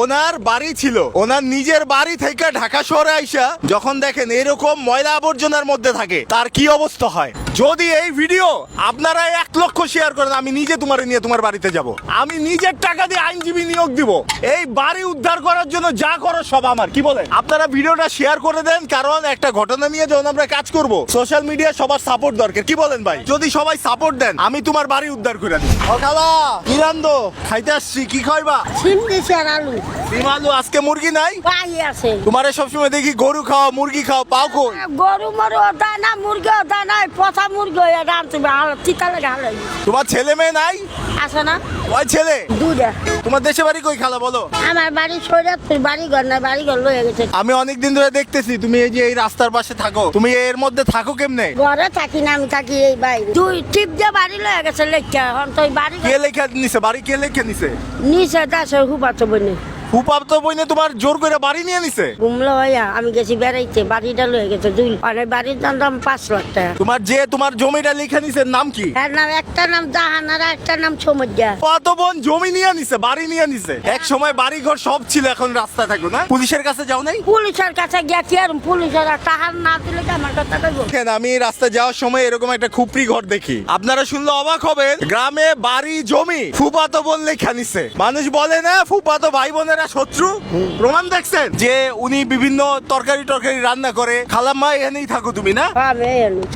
ওনার বাড়ি ছিল। ওনার নিজের বাড়ি থেকে ঢাকা শহরে আইসা যখন দেখেন এরকম ময়লা আবর্জনার মধ্যে থাকে, তার কি অবস্থা হয়? যদি এই ভিডিও আপনারা এক লক্ষ শেয়ার করেন আমি নিজে তোমার নিয়ে তোমার বাড়িতে যাব। আমি নিজের টাকা দিয়ে আইনজীবী নিয়োগ দিব। এই বাড়ি উদ্ধার করার জন্য যা করো সব আমার। কি বলেন? আপনারা ভিডিওটা শেয়ার করে দেন কারণ একটা ঘটনা নিয়ে যখন আমরা কাজ করব সোশ্যাল মিডিয়া সবার সাপোর্ট দরকার। কি বলেন ভাই? যদি সবাই সাপোর্ট দেন আমি তোমার বাড়ি উদ্ধার করে দিই ও খালা খাইতে আসছি কি খাইবা? সিম দিছে আর আলু। আলু আজকে মুরগি নাই? আছে। তোমারে সবসময় দেখি গরু খাও মুরগি খাও পাও কই? গরু মরু দেয় না মুরগিও দেয় না মুরগি হয়ে রাঁধতে চিতা লাগে হালে তোমার ছেলে মেয়ে নাই? আছে না। ওই ছেলে? দুধে তোমার দেশে বাড়ি কই খালা বলো? আমার বাড়ি সৈরাতপুর বাড়ি ঘর না বাড়ি ঘর লয়ে গেছে। আমি অনেক দিন ধরে দেখতেছি তুমি এই যে এই রাস্তার পাশে থাকো। তুমি এর মধ্যে থাকো কেমনে? ঘরে থাকি না আমি থাকি এই বাইরে। দুই টিপ দিয়ে বাড়ি লয়ে গেছে লেখা। এখন তো এই বাড়ি কে লেখা নিছে? বাড়ি কে লেখা নিছে? নিচে দাসে হুপাতো বনে হুপাপ তো বইনে তোমার জোর করে বাড়ি নিয়ে নিছে? ঘুমলো হইয়া আমি গেছি বেড়াইতে বাড়িটা লয়ে গেছে দুই এই বাড়ির দাম দাম পাঁচ লাখ টাকা। তোমার যে তোমার জমিটা লেখা নিছে নাম কি? এর নাম একটা নাম জাহান আর একটা নাম সমুদ্রা। কত বোন জমি নিয়ে নিছে বাড়ি নিয়ে নিছে। এক সময় বাড়ি ঘর সব ছিল এখন রাস্তা থাকো না। পুলিশের কাছে যাও নাই? পুলিশের কাছে গেছি আর পুলিশের টাহার না দিলে আমার কথা কইব। দেখেন আমি রাস্তা যাওয়ার সময় এরকম একটা খুপড়ি ঘর দেখি। আপনারা শুনলে অবাক হবেন গ্রামে বাড়ি জমি ফুপাতো বললে নিছে। মানুষ বলে না ফুপাতো ভাই বোনেরা শত্রু? প্রমাণ দেখছেন? যে উনি বিভিন্ন তরকারি টরকারি রান্না করে। খালাম্মা এখানেই থাকো তুমি না?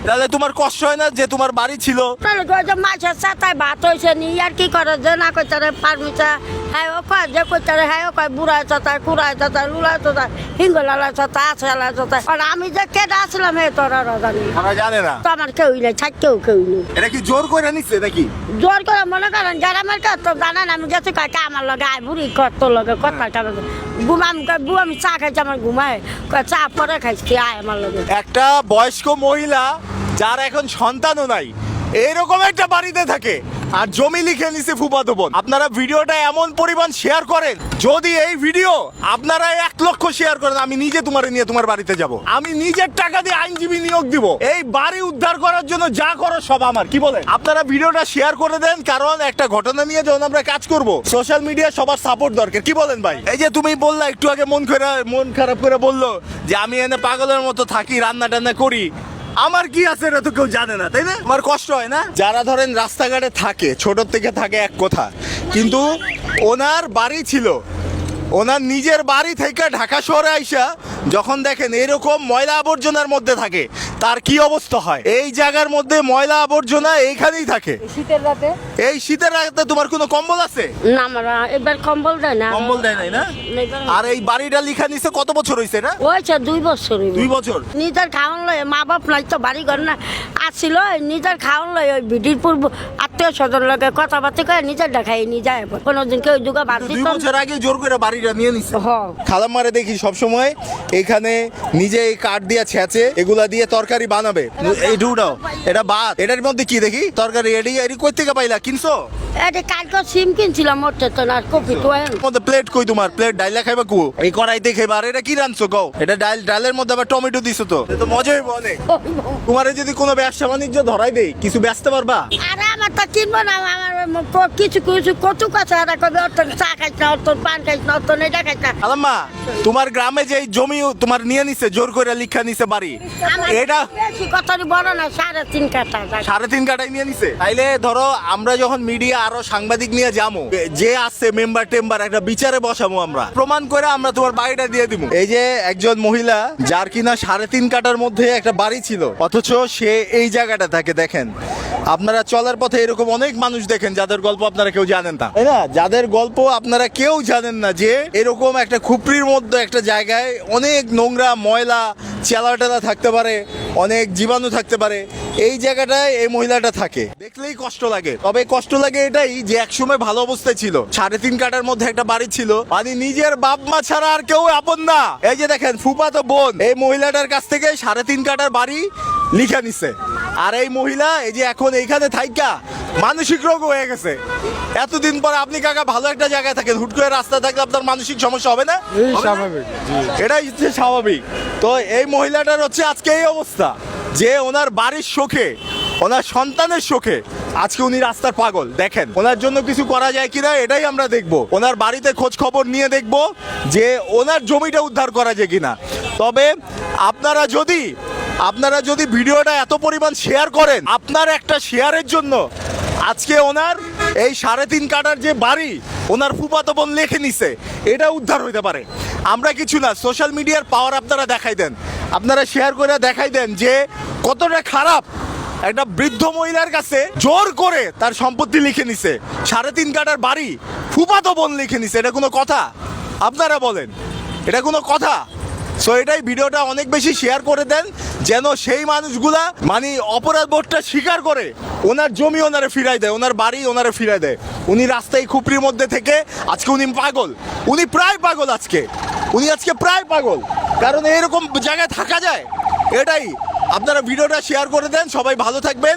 তাহলে তোমার কষ্ট হয় না যে তোমার বাড়ি ছিল? মাছের সাথে ভাত হয়েছে নি আর কি করে যে না কই তারে পারমিতা হ্যাঁ ও কয় যে হ্যাঁ ও কয় বুড়ায় চাতায় কুড়ায় চাতায় লুলায় চাতায় হিঙ্গলালা চাতায় আছালা চাতায় আর আমি যে কেটে আসলাম হে তোরা জানে না। তো আমার কেউই নেই থাকতেও কেউ নেই এটা কি জোর করে নিচ্ছে নাকি? জোর করে মনে করেন গ্রামের কাজ তো জানেন আমি গেছি আমার লগে আয় বুড়ি কর তোর লগে কথা কারণ ঘুমাম কয় বু আমি চা খাইছি আমার ঘুমায়। চা পরে খাইছি আয় আমার লগে। একটা বয়স্ক মহিলা যার এখন সন্তানও নাই। এরকম একটা বাড়িতে থাকে। আর জমি লিখে নিছে ফুপাতো বোন। আপনারা ভিডিওটা এমন পরিমাণ শেয়ার করেন, যদি এই ভিডিও আপনারা এক লক্ষ শেয়ার করেন, আমি নিজে তোমার নিয়ে তোমার বাড়িতে যাব। আমি নিজের টাকা দিয়ে আইনজীবী নিয়োগ দিব। এই বাড়ি উদ্ধার করার জন্য যা করো সব আমার। কি বলেন? আপনারা ভিডিওটা শেয়ার করে দেন, কারণ একটা ঘটনা নিয়ে যখন আমরা কাজ করব সোশ্যাল মিডিয়া সবার সাপোর্ট দরকার। কি বলেন ভাই? এই যে তুমি বললা, একটু আগে মন খারাপ মন খারাপ করে বলল যে, আমি এনে পাগলের মতো থাকি রান্না টান্না করি। আমার কি আছে এটা তো কেউ জানে না তাই না? আমার কষ্ট হয় না? যারা ধরেন রাস্তাঘাটে থাকে ছোট থেকে থাকে এক কথা কিন্তু ওনার বাড়ি ছিল। ওনার নিজের বাড়ি থেকে ঢাকা শহরে আইসা যখন দেখেন এরকম ময়লা আবর্জনার মধ্যে থাকে তার কি অবস্থা হয়? এই জায়গার মধ্যে ময়লা আবর্জনা এইখানেই থাকে। শীতের রাতে? এই শীতের রাতে তোমার কোনো কম্বল আছে? না আমার এবার কম্বল দেয় না। কম্বল দেয় নাই না? আর এই বাড়িটা লিখা নিছে কত বছর হয়েছে এটা? ওইছে দুই বছর দুই বছর? নিজের খাওয়ান লয় মা বাপ নাই তো বাড়ি ঘর না আসছিল নিজের খাওয়ান লয় ওই বিডির পূর্ব আত্মীয় স্বজন লগে কথাবার্তা করে নিজের দেখাই যায়। কোনোদিন কেউ দুগা বাদ দুই বছর আগে জোর করে বাড়িটা নিয়ে নিছে। হ। খালাম্মারে দেখি সবসময় এখানে নিজে এই কাঠ দিয়ে ছেঁচে এগুলা দিয়ে তরকারি বানাবে। এই ডুডাও এটা বাদ এটার মধ্যে কি দেখি? তরকারি এডি এডি কই থেকে পাইলা? কিনছো? এটা কালকে সিম কিনছিলাম মোটে তো না কপি তো মধ্যে প্লেট কই তোমার? প্লেট ডাইলা খাইবা কু এই কড়াইতে খাইবা আর এটা কি রানছো কও? এটা ডাল ডালের মধ্যে আবার টমেটো দিছো তো। তো মজাই হইব তোমারে যদি কোনো ব্যবসা বাণিজ্য ধরাই দেই কিছু ব্যস্ত পারবা? আরে আমার তো কিনবো না আমার কিছু কিছু কচু কাছে আর কবে অত চা খাইছ না অত পান খাইছ না অত খাইছ না। আলাম্মা তোমার গ্রামে যে জমি তোমার নিয়ে নিছে জোর করে লিখা নিছে বাড়ি এটা কতরি বড় না সাড়ে তিন কাটা সাড়ে তিন কাটাই নিয়ে নিছে? তাইলে ধরো আমরা যখন মিডিয়া আরও সাংবাদিক নিয়ে যাব যে আসছে মেম্বার টেম্বার একটা বিচারে বসাবো আমরা। প্রমাণ করে আমরা তোমার বাড়িটা দিয়ে দিব এই যে একজন মহিলা যার কিনা সাড়ে তিন কাটার মধ্যে একটা বাড়ি ছিল অথচ সে এই জায়গাটা থাকে দেখেন। আপনারা চলার পথে এরকম অনেক মানুষ দেখেন, যাদের গল্প আপনারা কেউ জানেন না। তাই না? যাদের গল্প আপনারা কেউ জানেন না যে এরকম একটা খুপড়ির মধ্যে একটা জায়গায় অনেক নোংরা ময়লা চেলা টেলা থাকতে পারে, অনেক জীবাণু থাকতে পারে, এই জায়গাটায় এই মহিলাটা থাকে। দেখলেই কষ্ট লাগে। তবে কষ্ট লাগে এটাই যে একসময় ভালো অবস্থায় ছিল। সাড়ে তিন কাটার মধ্যে একটা বাড়ি ছিল। মানে নিজের বাপ মা ছাড়া আর কেউ আপন না। এই যে দেখেন ফুপা তো বোন। এই মহিলাটার কাছ থেকে সাড়ে তিন কাটার বাড়ি লিখে নিছে। আর এই মহিলা এই যে এখন এইখানে থাইকা মানসিক রোগ হয়ে গেছে। এতদিন পরে আপনি কাকা ভালো একটা জায়গায় থাকেন হুট করে রাস্তা থাকলে আপনার মানসিক সমস্যা হবে না? স্বাভাবিক এটাই হচ্ছে স্বাভাবিক। তো এই মহিলাটার হচ্ছে আজকে এই অবস্থা যে ওনার বাড়ির শোকে ওনার সন্তানের শোকে আজকে উনি রাস্তার পাগল। দেখেন ওনার জন্য কিছু করা যায় কিনা এটাই আমরা দেখব। ওনার বাড়িতে খোঁজ খবর নিয়ে দেখব যে ওনার জমিটা উদ্ধার করা যায় কিনা। তবে আপনারা যদি আপনারা যদি ভিডিওটা এত পরিমাণ শেয়ার করেন, আপনার একটা শেয়ারের জন্য আজকে ওনার এই সাড়ে তিন কাটার যে বাড়ি, ওনার ফুপাতো বোন লেখে নিছে, এটা উদ্ধার হইতে পারে। আমরা কিছু না সোশ্যাল মিডিয়ার পাওয়ার আপনারা দেখাই দেন। আপনারা শেয়ার করে দেখাই দেন যে কতটা খারাপ একটা বৃদ্ধ মহিলার কাছে জোর করে তার সম্পত্তি লিখে নিছে। সাড়ে তিন কাটার বাড়ি ফুপাতো বোন লিখে নিছে, এটা কোনো কথা? আপনারা বলেন, এটা কোনো কথা? সো এটাই ভিডিওটা অনেক বেশি শেয়ার করে দেন, যেন সেই মানুষগুলা মানে অপরাধ বোধটা স্বীকার করে, ওনার জমি ওনারে ফিরাই দেয়, ওনার বাড়ি ওনারে ফিরাই দেয়। উনি রাস্তায় খুপড়ির মধ্যে থেকে, আজকে উনি পাগল। উনি প্রায় পাগল আজকে। উনি আজকে প্রায় পাগল। কারণ এরকম জায়গায় থাকা যায়। এটাই। আপনারা ভিডিওটা শেয়ার করে দেন, সবাই ভালো থাকবেন।